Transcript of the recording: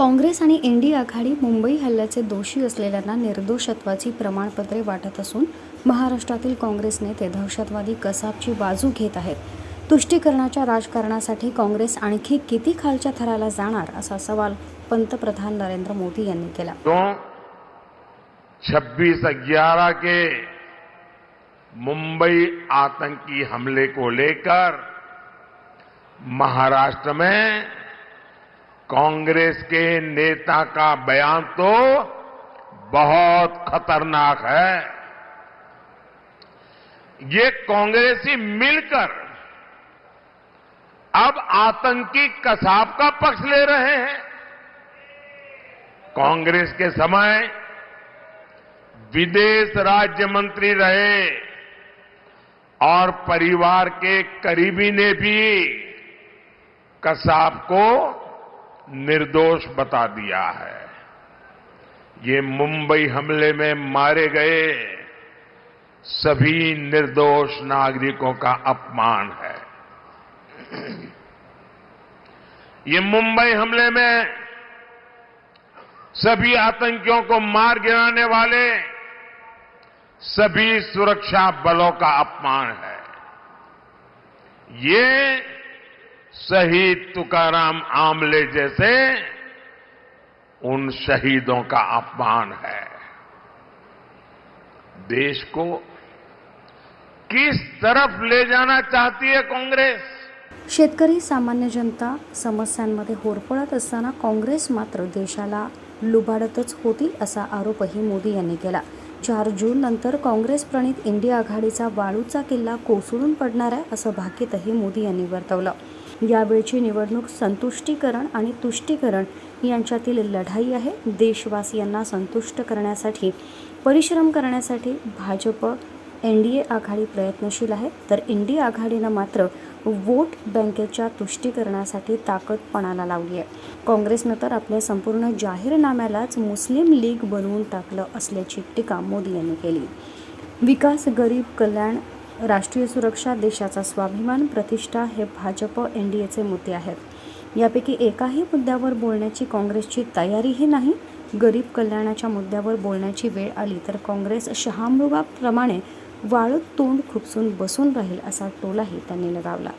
काँग्रेस आणि इंडी आघाडी मुंबई हल्ल्याचे दोषी असलेल्यांना निर्दोषत्वाची प्रमाणपत्रे वाटत असून महाराष्ट्रातील काँग्रेस नेते दहशतवादी कसाबची बाजू घेत आहेत. तुष्टीकरणाच्या राजकारणासाठी काँग्रेस आणखी किती खालच्या थराला जाणार असा सवाल पंतप्रधान नरेंद्र मोदी यांनी केला. छब्बीस 26 ग्यारह के मुंबई आतंकी हमले को लेकर महाराष्ट्र में कांग्रेस के नेता का बयान तो बहुत खतरनाक है। ये कांग्रेसी मिलकर अब आतंकी कसाब का पक्ष ले रहे हैं। कांग्रेस के समय विदेश राज्य मंत्री रहे और परिवार के करीबी ने भी कसाब को निर्दोष बता दिया है। ये मुंबई हमले में मारे गए सभी निर्दोष नागरिकों का अपमान है। ये मुंबई हमले में सभी आतंकियों को मार गिराने वाले सभी सुरक्षा बलों का अपमान है। ये शहीद तुकाराम आमले जैसे उन शहीदों का अपमान है। देश को किस तरफ़ ले जाना चाहती है कांग्रेस? शेतकरी, सामान्य जनता समस्यांमध्ये होरपळत असताना काँग्रेस मात्र देशाला लुबाडतच होती असा आरोपही मोदी यांनी केला. चार जून नंतर काँग्रेस प्रणित इंडिया आघाडीचा वाळूचा किल्ला कोसळून पडणार आहे असं भाकीतही मोदी यांनी वर्तवलं. यावेळची निवडणूक संतुष्टीकरण आणि तुष्टीकरण यांच्यातील लढाई आहे. देशवासियांना संतुष्ट करण्यासाठी परिश्रम करण्यासाठी भाजप एन डी ए आघाडी प्रयत्नशील आहे. तर इंडिया आघाडीनं मात्र वोट बँकेच्या तुष्टीकरणासाठी ताकद पणाला लावली आहे. काँग्रेसनं तर आपल्या संपूर्ण जाहीरनाम्यालाच मुस्लिम लीग बनवून टाकलं असल्याची टीका मोदी यांनी केली. विकास गरीब कल्याण राष्ट्रीय सुरक्षा देशाचा स्वाभिमान प्रतिष्ठा हे भाजप एन डी एचे मुद्दे आहेत. यापैकी एकाही मुद्द्यावर बोलण्याची काँग्रेसची तयारीही नाही. गरीब कल्याणाच्या मुद्द्यावर बोलण्याची वेळ आली तर काँग्रेस शहामृगाप्रमाणे वाळत तोंड खुपसून बसून राहील असा टोलाही त्यांनी लगावला.